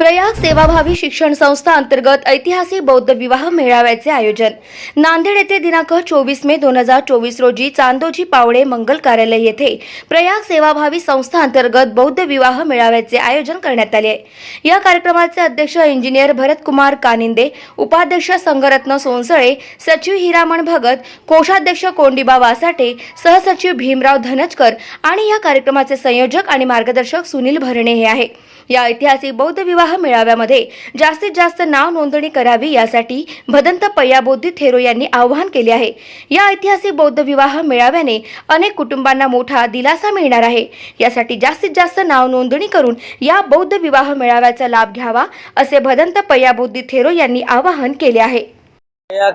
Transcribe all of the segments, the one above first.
प्रयाग सेवाभावी शिक्षण संस्था अंतर्गत ऐतिहासिक बौद्ध विवाह मेळाव्याचे आयोजन. नांदेड येथे दिनांक चोवीस मे दोन हजार चोवीस रोजी चांदोजी पावडे मंगल कार्यालय येथे प्रयाग सेवाभावी संस्था अंतर्गत बौद्ध विवाह मेळाव्याचे आयोजन करण्यात आले. आहे या कार्यक्रमाचे अध्यक्ष इंजिनियर भरतकुमार कानिंदे उपाध्यक्ष संगरत्न सोनसळे सचिव हिरामण भगत कोषाध्यक्ष कोंडिबा वासाटे सहसचिव भीमराव धनजकर आणि या कार्यक्रमाचे संयोजक आणि मार्गदर्शक सुनील भरणे हे आहे या ऐतिहासिक बौद्ध विवाह मेळाव्यामध्ये जास्तीत जास्त नाव नोंदणी करावी यासाठी भदंत पय्याबोधी थेरो यांनी आवाहन केले आहे. या ऐतिहासिक बौद्ध विवाह मेळाव्याने अनेक कुटुंबांना मोठा दिलासा मिळणार आहे. यासाठी जास्तीत जास्त नाव नोंदणी करून या बौद्ध विवाह मेळाव्याचा लाभ घ्यावा असे भदंत पय्याबोधी थेरो यांनी आवाहन केले आहे.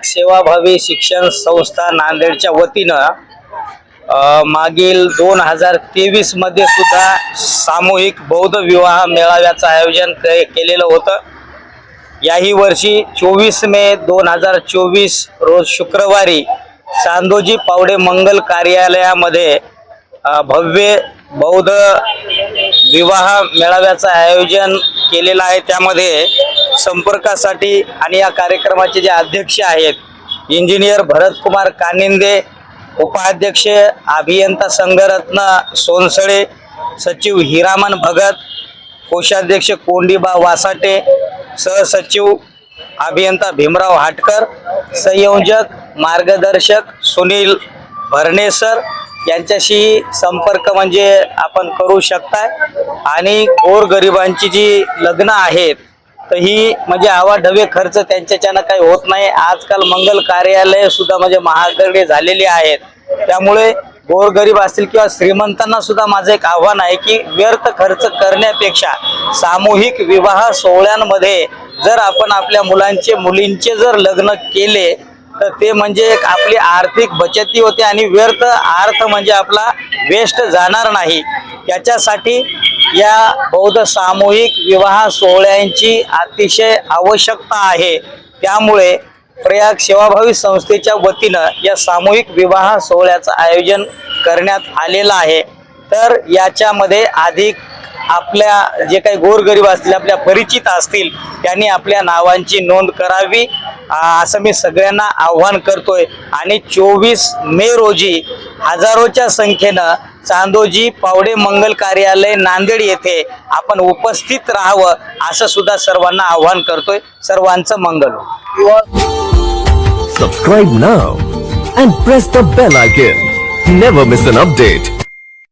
सेवाभावी शिक्षण संस्था नांदेडच्या वतीनं मागील दोन हजार तेवीसमध्ये सुद्धा सामूहिक बौद्ध विवाह मेळाव्याचं आयोजन के केलेलं होतं. याही वर्षी चोवीस मे दोन हजार चोवीस रोज शुक्रवारी चांदोजी पावडे मंगल कार्यालयामध्ये भव्य बौद्ध विवाह मेळाव्याचं आयोजन केलेलं आहे. त्यामध्ये संपर्कासाठी आणि या कार्यक्रमाचे जे अध्यक्ष आहेत इंजिनियर भरतकुमार कानिंदे उपाध्यक्ष अभियंता संघरत्न सोनसळे सचिव हिरामन भगत कोषाध्यक्ष कोंडीबा वासाटे सहसचिव अभियंता भीमराव हाटकर संयोजक मार्गदर्शक सुनील भरणेसर यांच्याशी संपर्क म्हणजे आपण करू शकताय. आणि गोरगरिबांची जी लग्न आहेत तर ही म्हणजे आवाढव्य खर्च त्यांच्याच्यानं काही होत नाही. आजकाल मंगल कार्यालय सुद्धा म्हणजे महागडे झालेली आहेत. त्यामुळे गोरगरीब असतील किंवा श्रीमंतांना सुद्धा माझं एक आव्हान आहे की व्यर्थ खर्च करण्यापेक्षा सामूहिक विवाह सोहळ्यांमध्ये जर आपण आपल्या मुलांचे मुलींचे जर लग्न केले तर ते म्हणजे एक आपली आर्थिक बचती होते आणि व्यर्थ अर्थ म्हणजे आपला वेस्ट जाणार नाही. याच्यासाठी या बौद्ध सामूहिक विवाह सोहळ्यांची अतिशय आवश्यकता आहे. त्यामुळे प्रयाग सेवाभावी संस्थेच्या वतीनं या सामूहिक विवाह सोहळ्याचं आयोजन करण्यात आलेलं आहे. तर याच्यामध्ये अधिक आपल्या जे काही गोरगरीब असतील आपल्या परिचित असतील त्यांनी आपल्या नावांची नोंद करावी. असं मी सगळ्यांना आव्हान करतोय. आणि चोवीस मे रोजी हजारोच्या संख्येनं चांदोजी पावडे मंगल कार्यालय नांदेड येथे आपण उपस्थित राहावं असं सुद्धा सर्वांना आव्हान करतोय. सर्वांचं मंगल subscribe now and press the bell icon never miss an update.